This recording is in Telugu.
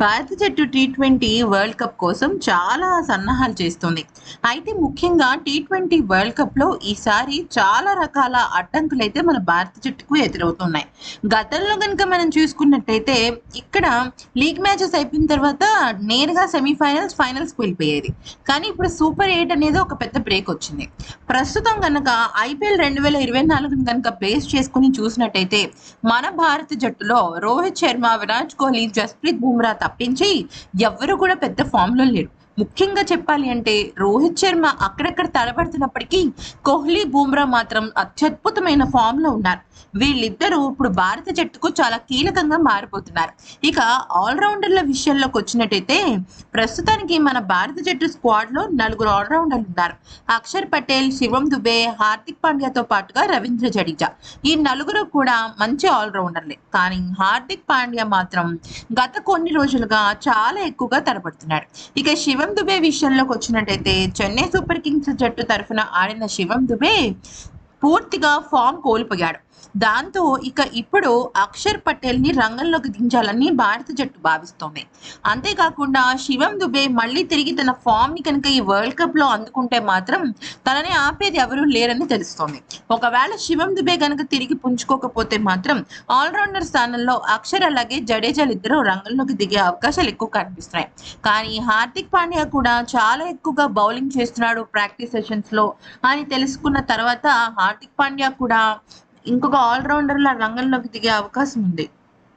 భారత జట్టు టీ ట్వంటీ వరల్డ్ కప్ కోసం చాలా సన్నాహాలు చేస్తుంది. అయితే ముఖ్యంగా టీ ట్వంటీ వరల్డ్ కప్లో ఈసారి చాలా రకాల అడ్డంకులు అయితే మన భారత జట్టుకు ఎదురవుతున్నాయి. గతంలో కనుక మనం చూసుకున్నట్టయితే ఇక్కడ లీగ్ మ్యాచెస్ అయిపోయిన తర్వాత నేరుగా సెమీఫైనల్స్ ఫైనల్స్ వెళ్ళిపోయేది. కానీ ఇప్పుడు సూపర్ ఎయిట్ అనేది ఒక పెద్ద బ్రేక్ వచ్చింది. ప్రస్తుతం కనుక ఐపీఎల్ రెండు వేల ఇరవై నాలుగుని కనుక బేస్ చేసుకుని చూసినట్టయితే మన భారత జట్టులో రోహిత్ శర్మ విరాట్ కోహ్లీ జస్ప్రీత్ బుమ్రా తప్పించి ఎవ్వరు కూడా పెద్ద ఫామ్లో లేరు. ముఖ్యంగా చెప్పాలి అంటే రోహిత్ శర్మ అక్కడక్కడ తడబడుతున్నప్పటికీ కోహ్లీ బూమ్రా మాత్రం అత్యద్భుతమైన ఫామ్లో ఉన్నారు. వీళ్ళిద్దరూ ఇప్పుడు భారత జట్టుకు చాలా కీలకంగా మారిపోతున్నారు. ఇక ఆల్రౌండర్ల విషయంలోకి వచ్చినట్టయితే ప్రస్తుతానికి మన భారత జట్టు స్క్వాడ్లో నలుగురు ఆల్రౌండర్లు ఉన్నారు. అక్షర్ పటేల్ శివం దుబే హార్దిక్ పాండ్యాతో పాటుగా రవీంద్ర జడేజా. ఈ నలుగురు కూడా మంచి ఆల్రౌండర్లే కానీ హార్దిక్ పాండ్యా మాత్రం గత కొన్ని రోజులుగా చాలా ఎక్కువగా తడబడుతున్నాడు ఇక శివం దుబే విషయంలోకి వచ్చినట్టయితే చెన్నై సూపర్ కింగ్స్ జట్టు తరఫున ఆడిన శివం దుబే పూర్తిగా ఫామ్ కోల్పోయాడు. దాంతో ఇక ఇప్పుడు అక్షర్ పటేల్ని రంగంలోకి దించాలని భారత జట్టు భావిస్తోంది. అంతేకాకుండా శివం దుబే మళ్ళీ తిరిగి తన ఫామ్ని కనుక ఈ వరల్డ్ కప్లో అందుకుంటే మాత్రం తనని ఆపేది ఎవరూ లేరని తెలుస్తోంది. ఒకవేళ శివం దుబే కనుక తిరిగి పుంజుకోకపోతే మాత్రం ఆల్రౌండర్ స్థానంలో అక్షర్ అలాగే జడేజాలు ఇద్దరు రంగంలోకి దిగే అవకాశాలు ఎక్కువ కనిపిస్తున్నాయి. కానీ హార్దిక్ పాండ్యా కూడా చాలా ఎక్కువగా బౌలింగ్ చేస్తున్నాడు ప్రాక్టీస్ సెషన్స్లో అని తెలుసుకున్న తర్వాత హార్దిక్ పాండ్యా కూడా ఇంకొక ఆల్రౌండర్ల రంగంలోకి దిగే అవకాశం ఉంది.